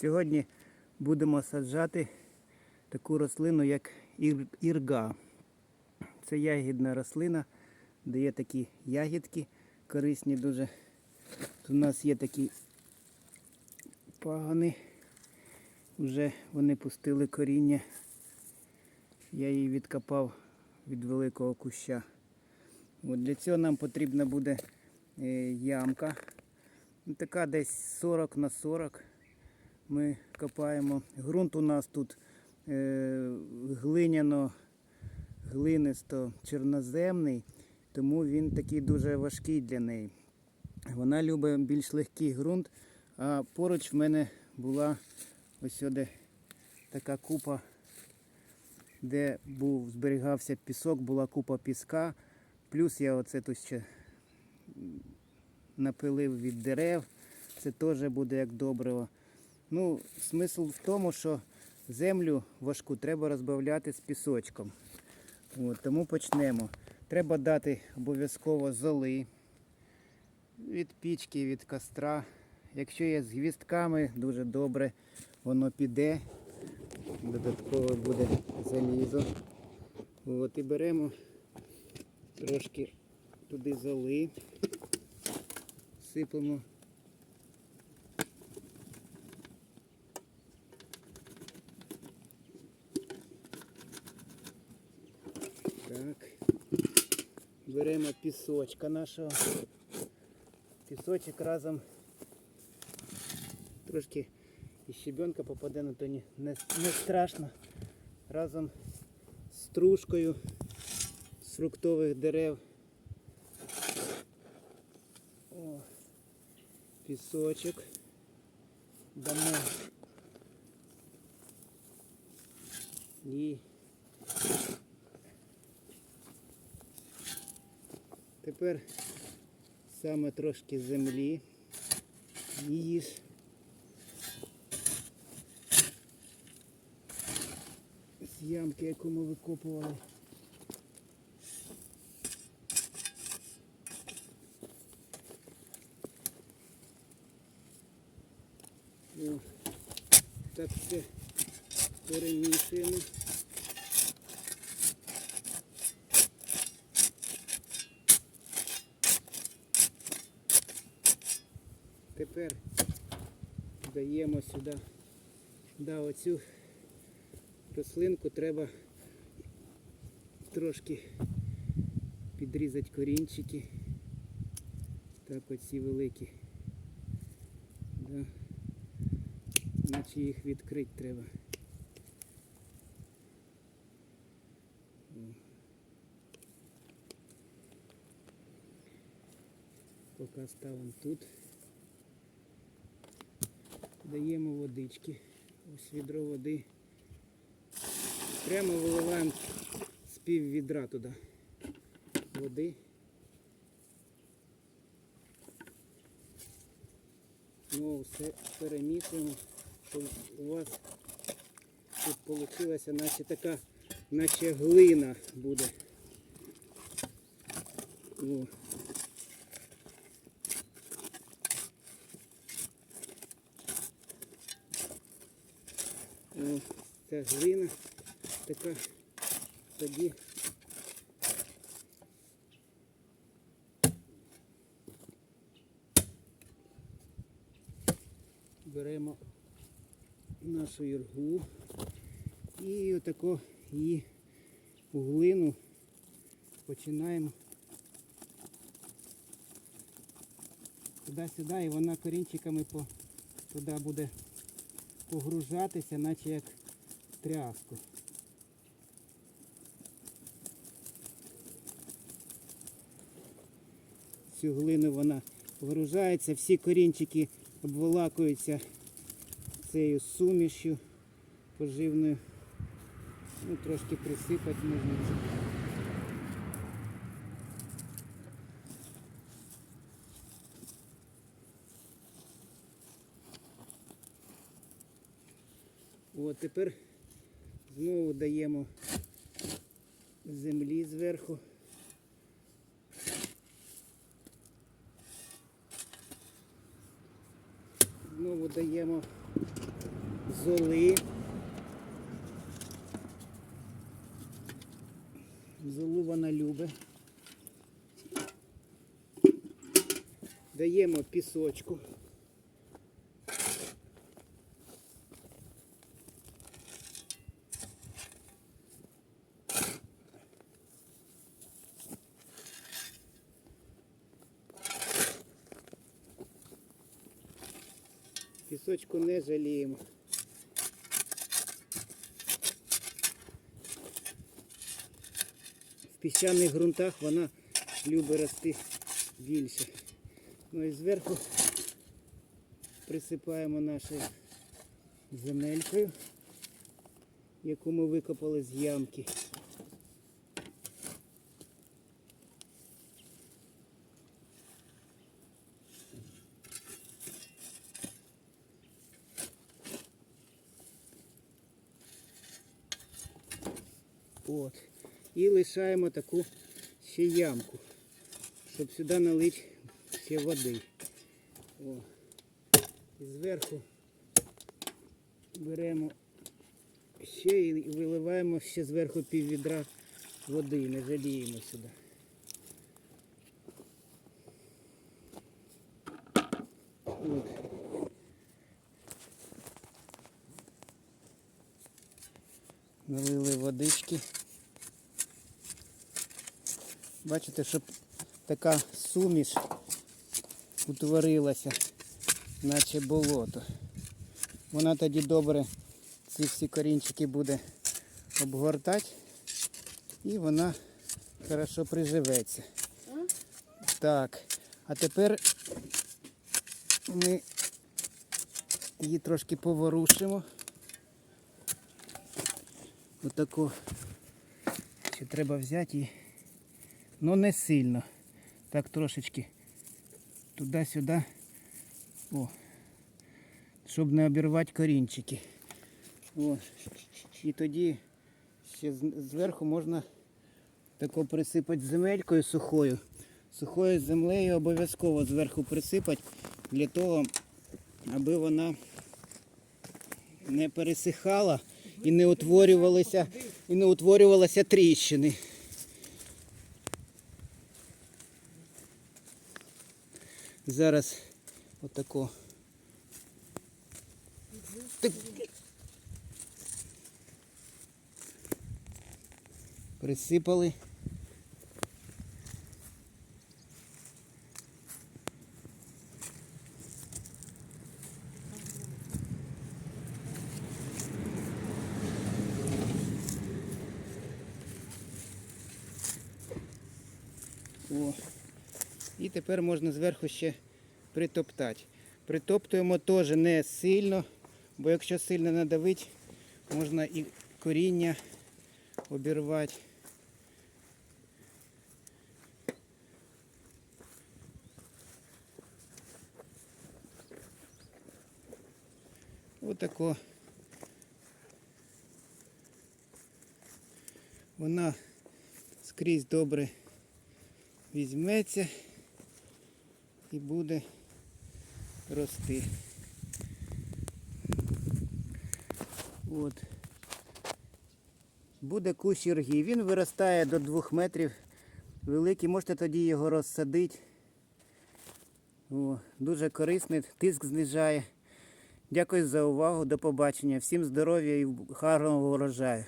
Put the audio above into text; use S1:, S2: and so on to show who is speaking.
S1: Сьогодні будемо саджати таку рослину, як ірга. Це ягідна рослина, дає такі ягідки корисні дуже. Тут у нас є такі пагони. Вже вони пустили коріння. Я її відкопав від великого куща. От для цього нам потрібна буде е, ямка. Ну, Така десь 40 на 40 ми копаємо. Ґрунт у нас тут е, глиняно, глинисто чорноземний, тому він такий дуже важкий для неї. Вона любить більш легкий ґрунт, а поруч в мене була ось сюди така купа, де був, зберігався пісок, була купа піска. Плюс я оце тут ще напилив від дерев. Це теж буде як добриво. Ну, смисл в тому, що землю важку треба розбавляти з пісочком. От, тому почнемо. Треба дати обов'язково золи від пічки, від костра. Якщо є з гвістками, дуже добре воно піде. Додатково буде залізо. От, і беремо трошки туди золи, сипемо. Беремо пісочка нашого. Пісочок разом трошки і щебенка попаде, на то не, не, не страшно. Разом з стружкою з фруктових дерев. О, пісочок. Дамо. І тепер саме трошки землі. Її ж з ямки, яку ми викопували. Так все перемішуємо. Тепер даємо сюди. Да, оцю рослинку треба трошки підрізати корінчики. Так оці великі. Да. Наче їх відкрити треба. Поки ставимо тут. Даємо водички. Ось відро води. Прямо виливаємо з пів відра туди води. Знову все перемішуємо, щоб у вас тут вийшла наче така, наче глина буде. О. О, ця глина така тоді беремо нашу іргу і отако її у глину починаємо. Туди-сюди і вона корінчиками по, туди буде погружатися, наче як тряску. Цю глину вона погружається, всі корінчики обволакуються цією сумішю поживною. Ну, трошки присипати можна. От тепер знову даємо землі зверху. Знову даємо золи. Золу вона любить. Даємо пісочку. Пісочку не жаліємо. В піщаних ґрунтах вона любить рости більше. Ну і зверху присипаємо нашою земелькою, яку ми викопали з ямки. От. І лишаємо таку ще ямку, щоб сюди налити ще води. О. І зверху беремо ще і виливаємо ще зверху пів відра води, не жаліємо сюди. От. Налили водички. Бачите, щоб така суміш утворилася, наче болото. Вона тоді добре ці всі корінчики буде обгортати і вона хорошо приживеться. Так, а тепер ми її трошки поворушимо. Отаку ще треба взяти і Ну не сильно. Так трошечки туди-сюди. О. Щоб не обірвати корінчики. О. І тоді ще зверху можна тако присипати земелькою сухою. Сухою землею обов'язково зверху присипати для того, аби вона не пересихала і не утворювалися, і не утворювалися тріщини. Зараз отако. Ти- Присипали. О. І тепер можна зверху ще притоптати. Притоптуємо теж не сильно, бо якщо сильно надавити, можна і коріння обірвати. Отако. Вона скрізь добре візьметься і буде рости. От. Буде кущ ірги. Він виростає до 2 метрів великий, можете тоді його розсадити. О, дуже корисний, тиск знижає. Дякую за увагу, до побачення. Всім здоров'я і гарного урожаю.